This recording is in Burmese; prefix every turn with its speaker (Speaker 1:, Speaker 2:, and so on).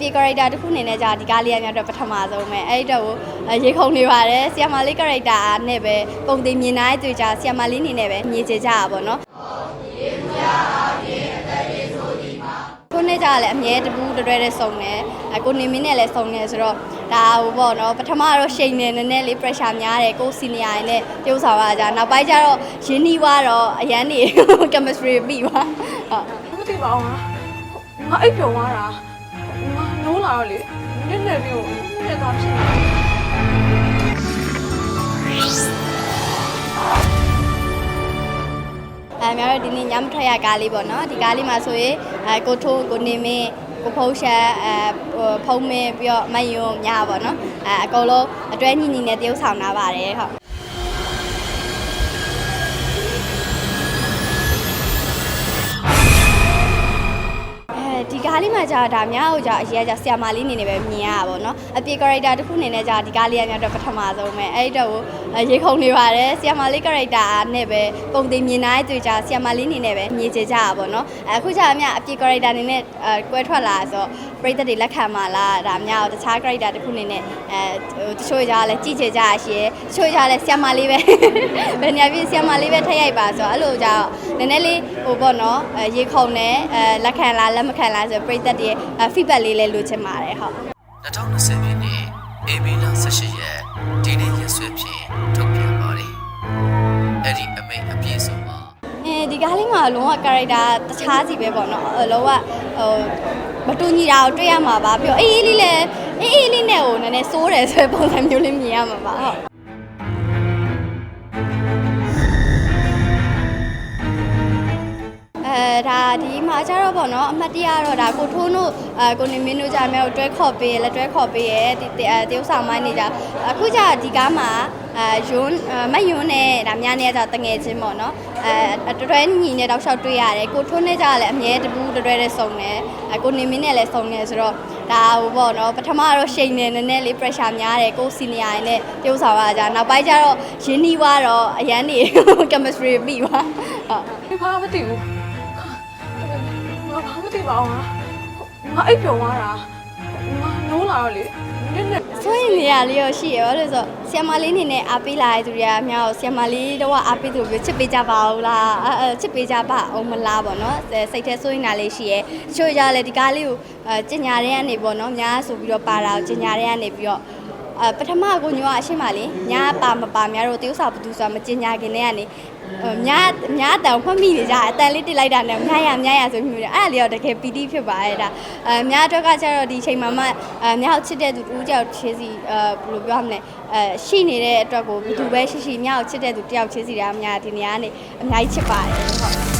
Speaker 1: ပြေ character တစ်ခုအနေနဲ့ကြာဒီကားလေးရများတော့ပထမဆုံးပဲအဲ့ဒီတော့ရေခုံနေပါတယ်ဆီယမလေး character နဲ့ပဲပုံသေးမြင်နိုင်တွေ့ကြဆီယမလေးအနေနဲ့ပဲမြင်ကြကြတာပေါ့နော်ကိုနဲ့ကြလည်းအမြဲတပူးတတွဲတဲ့စုံတယ်အကိုနေမင်းနဲ့လည်းစုံတယ်ဆိုတော့ဒါဟိုပေါ့နော်ပထမတော့ရှိန်နေနည်းနည်းလေး pressure များတယ်ကိုစီနီယာနဲ့ပြုတ်ဆောင်ရကြနောက်ပိုင်းကျတော့ရင်းနှီးသွားတော့အရန်နေ chemistry ပြီးပါဟုတ်
Speaker 2: မသိပါဘူးငါငါအိပ်ပျော်သွားတာငါနိုးလာ တော့လေနည်းနည်းလေးကိုနည်းသွားဖြစ်နေ
Speaker 1: အဲများတော့ဒီနေ့ညမထွက်ရကားလေးပေါ့နော်ဒီကားလေးမှာဆိုရင်အဲကိုထိုးကိုနေမင်းကိုဖုံးရှာအဲဖုံးမင်းပြီးတော့မယုံညပေါ့နော်အဲအကုန်လုံးအတွဲညီညီနဲ့တရုပ်ဆောင်လာပါတယ်ဟုတ် လေးမှာကြာဒါများကိုကြာအရေးကြာဆီယာမာလေးအနေနဲ့ပဲမြင်ရတာပေါ့နော်အပြေ character တစ်ခုအနေနဲ့ကြာဒီကားလေးရများတော့ပထမဆုံးပဲအဲ့ဒီတော့ရေခုံနေပါတယ်ဆီယာမာလေး character နဲ့ပဲပုံသေးမြင်နိုင်တွေ့ကြာဆီယာမာလေးအနေနဲ့ပဲမြင်ကြကြတာပေါ့နော်အခုကြာအမြအပြေ character အနေနဲ့အဲကွဲထွက်လာဆိုပရိသတ်တွေလက်ခံပါလားဒါများတခြား character တစ်ခုအနေနဲ့အဲတချို့ကြာလည်းကြည့်ကြကြရရှိရယ်တချို့ကြာလည်းဆီယာမာလေးပဲဘယ်နေရာပြဆီယာမာလေးပဲထည့်ရိုက်ပါဆိုတော့အဲ့လိုကြာနည်းနည်းလေးဟိုပေါ့နော်ရေခုံနေအဲလက်ခံလားလက်မခံလားဆိုပရိသတ်တွေ feedback လေးလည်းလိုချင်ပါတယ်ဟုတ်
Speaker 3: 2020ပြည့်နှစ်ဧပြီလ18ရက်ဒီနေ့ရက်စွဲဖြင့်ထုတ်ပြန်ပါတယ်။အဲ့ဒီအမိန့်အပြည့်စုံမှာ
Speaker 1: အဲဒီကားလေးမှာလုံးဝ character တခြားစီပဲပေါ့နော်အဲလုံးဝဟိုမတူညီတာကိုတွေ့ရမှာပါပြီးတော့အေးအေးလေးလည်းအေးအေးလေးနဲ့ဟိုနည်းနည်းစိုးတယ်ဆိုတဲ့ပုံစံမျိုးလေးမြင်ရမှာပါဟုတ် ဒါဒီမှာကျတော့ပေါ့နော်အမှတ်တရတော့ဒါကိုထိုးတို့အဲကိုနေမင်းတို့ကြာမြောက်တွဲခေါ်ပေးရလက်တွဲခေါ်ပေးရဒီတရုပ်ဆောင်မိုင်းနေကြအခုကျဒီကားမှာအဲယွန်းမယွန်းနဲ့ဒါများနေကြတငယ်ချင်းပေါ့နော်အဲတွဲညီနဲ့တောက်လျှောက်တွေ့ရတယ်ကိုထိုးနဲ့ကြလည်းအမြဲတပူးတွဲတဲ့စုံတယ်အဲကိုနေမင်းနဲ့လည်းစုံတယ်ဆိုတော့ဒါဟိုပေါ့နော်ပထမတော့ရှိန်နေနည်းနည်းလေး pressure များတယ်ကိုစီနီယာနဲ့ပြုတ်ဆောင်ရကြနောက်ပိုင်းကျတော့ရင်းနှီးသွားတော့အရန်နေ chemistry ပြီးပါဟုတ်
Speaker 2: ဒီဘာမသိဘူး ငါဘာမသိပါဘူးငါငါအိပ်ပျော်သွားတာငါနိုးလာတော့လေနည်းနည်း
Speaker 1: ဆိုရင်နေရာလေးရောရှိရပါလို့ဆိုဆီယမလေးအနေနဲ့အားပေးလာတဲ့သူတွေကအများကိုဆီယမလေးတော့အားပေးသူမျိုးချစ်ပေးကြပါဦးလားအဲအဲချစ်ပေးကြပါအောင်မလားပေါ့နော်အဲစိတ်ထဲဆိုရင်နာလေးရှိရဲတချို့ကြလည်းဒီကားလေးကိုအဲကျင်ညာတဲ့ကနေပေါ့နော်များဆိုပြီးတော့ပါတာကိုကျင်ညာတဲ့ကနေပြီးတော့အဲပထမကိုညောအရှိမလေးညာပါမပါများတော့တရုပ်စာဘသူဆိုတာမကျင်ညာခင်တည်းကနေ ညာညာတောင်ဖွင့်မိနေကြအတန်လေးတိလိုက်တာနဲ့မြားရမြားရဆိုမျိုးတွေအဲ့ဒါလေးတော့တကယ်ပီတိဖြစ်ပါရဲ့ဒါအဲမြားအတွက်ကကျတော့ဒီချိန်မှာမှအဲမြားကိုချစ်တဲ့သူတူကြောက်ချေးစီအဲဘယ်လိုပြောရမလဲအဲရှိနေတဲ့အတွက်ကိုဘယ်သူပဲရှိရှိမြားကိုချစ်တဲ့သူတယောက်ချေးစီတာအများဒီနေရာကနေအများကြီးချစ်ပါတယ်ဟုတ်